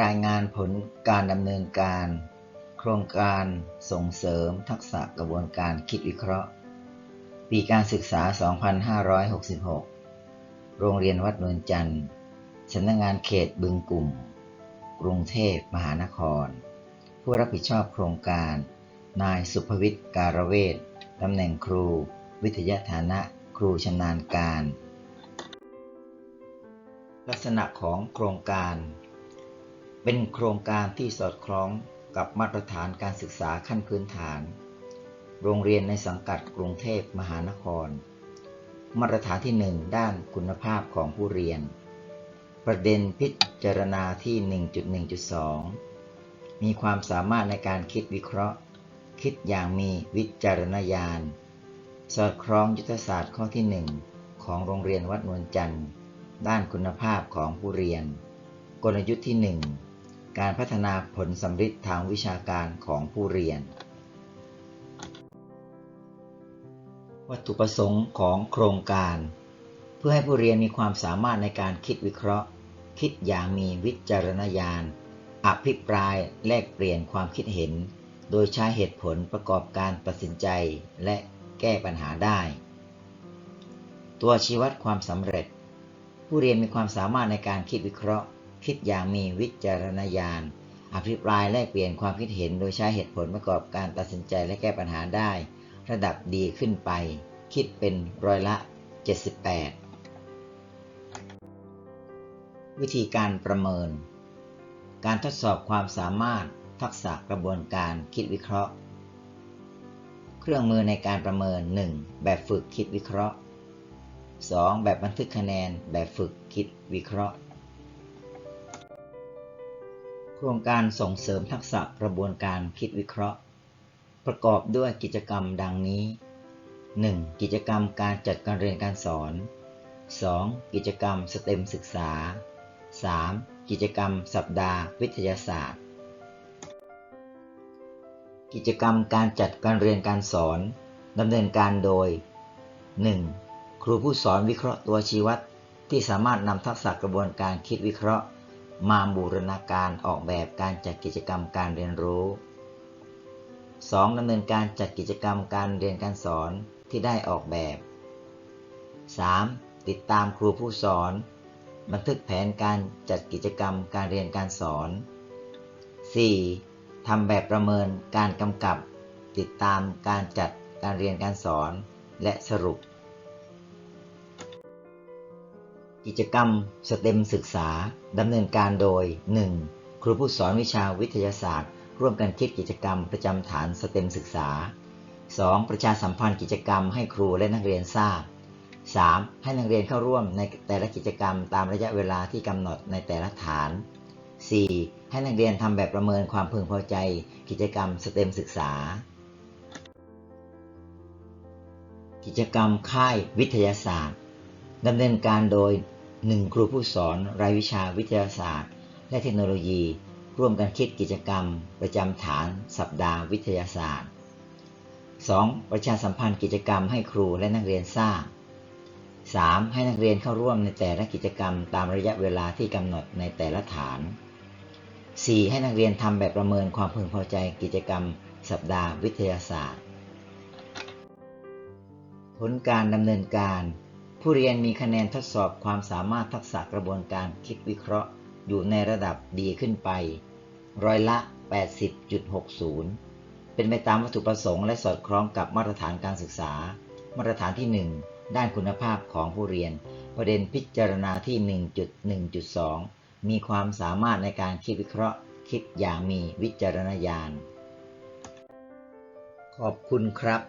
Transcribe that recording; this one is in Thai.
รายงานผลการดำเนินการ โครงการส่งเสริมทักษะกระบวนการคิดวิเคราะห์ ปีการศึกษา 2566 โรงเรียนวัดนวลจันทร์สำนักงานเขตบึงกลุ่ม กรุงเทพมหานคร ผู้รับผิดชอบโครงการ นายสุภวิทย์การเวศตำแหน่งครู วิทยาฐานะครูชำนาญการ ลักษณะของโครงการ เป็นโครงการที่สอดคล้องกับมาตรฐานการศึกษาขั้นพื้นฐาน โรงเรียนในสังกัดกรุงเทพมหานคร มาตรฐานที่ 1 ด้านคุณภาพของผู้เรียน ประเด็นพิจารณาที่ 1.1.2 มีความสามารถในการคิดวิเคราะห์ คิดอย่างมีวิจารณญาณ สอดคล้องยุทธศาสตร์ข้อที่ 1 ของโรงเรียนวัดนวลจันทร์ ด้านคุณภาพของผู้เรียน กลยุทธ์ที่ 1 การพัฒนาผลสำฤทธิ์ทางวิชาการของผู้เรียน วัตถุประสงค์ของโครงการ เพื่อให้ผู้เรียนมีความสามารถในการคิดวิเคราะห์ คิดอย่างมีวิจารณญาณ อภิปรายแลกเปลี่ยนความคิดเห็น โดยใช้เหตุผลประกอบการตัดสินใจและแก้ปัญหาได้ ตัวชี้วัดความสำเร็จ ผู้เรียนมีความสามารถในการคิดวิเคราะห์ คิดอย่างมีวิจารณญาณ อภิปรายแลกเปลี่ยนความคิดเห็นโดยใช้เหตุผลประกอบการตัดสินใจและแก้ปัญหาได้ ระดับดีขึ้นไป คิดเป็นร้อยละ 78 วิธีการประเมิน การทดสอบความสามารถทักษะกระบวนการคิดวิเคราะห์ เครื่องมือในการประเมิน 1. แบบฝึกคิดวิเคราะห์ 2. แบบบันทึกคะแนน แบบฝึกคิดวิเคราะห์ โครงการส่งเสริมทักษะกระบวนการคิดวิเคราะห์ ประกอบด้วยกิจกรรมดังนี้ 1. กิจกรรมการจัดการเรียนการสอน 2. กิจกรรมสเต็มศึกษา 3. กิจกรรมสัปดาห์วิทยาศาสตร์ กิจกรรมการจัดการเรียนการสอนดำเนินการโดย 1. ครูผู้สอนวิเคราะห์ตัวชี้วัดที่สามารถนำทักษะกระบวนการคิดวิเคราะห์ มาบูรณาการออกแบบการจัดกิจกรรมการเรียนรู้ 2. ดำเนินการจัดกิจกรรมการเรียนการสอนที่ได้ออกแบบ 3. ติดตามครูผู้สอน บันทึกแผนการจัดกิจกรรมการเรียนการสอน 4. ทำแบบประเมินการกำกับ ติดตามการจัดการเรียนการสอน และสรุป กิจกรรมสเต็มศึกษาดำเนินการโดย 1. ครูผู้สอนวิชาวิทยาศาสตร์ ร่วมกันคิดกิจกรรมประจำฐานสเต็มศึกษา 2. ประชาสัมพันธ์กิจกรรมให้ครูและนักเรียนทราบ 3. ให้นักเรียนเข้าร่วมในแต่ละกิจกรรมตามระยะเวลาที่กำหนดในแต่ละฐาน 4. ให้นักเรียนทำแบบประเมินความพึงพอใจ กิจกรรมสเต็มศึกษา กิจกรรมค่ายวิทยาศาสตร์ดำเนินการโดย 1. ครูผู้สอนรายวิชาวิทยาศาสตร์ และเทคโนโลยี ร่วมกันคิดกิจกรรม ประจำฐาน สัปดาห์วิทยาศาสตร์ 2. ประชาสัมพันธ์กิจกรรมให้ครูและนักเรียนทราบ 3. ให้นักเรียนเข้าร่วมในแต่ละกิจกรรม ตามระยะเวลาที่กำหนดในแต่ละฐาน 4. ให้นักเรียนทำแบบประเมินความพึงพอใจกิจกรรม สัปดาห์วิทยาศาสตร์ ผลการดำเนินการ ผู้เรียนมีคะแนนทดสอบความสามารถทักษะกระบวนการคิดวิเคราะห์ อยู่ในระดับดีขึ้นไป ร้อยละ 80.60 เป็นไปตามวัตถุประสงค์และสอดคล้องกับมาตรฐานการศึกษา มาตรฐานที่ 1 ด้านคุณภาพของผู้เรียน ประเด็นพิจารณาที่ 1.1.2 มีความสามารถในการคิดวิเคราะห์ คิดอย่างมีวิจารณญาณ ขอบคุณครับ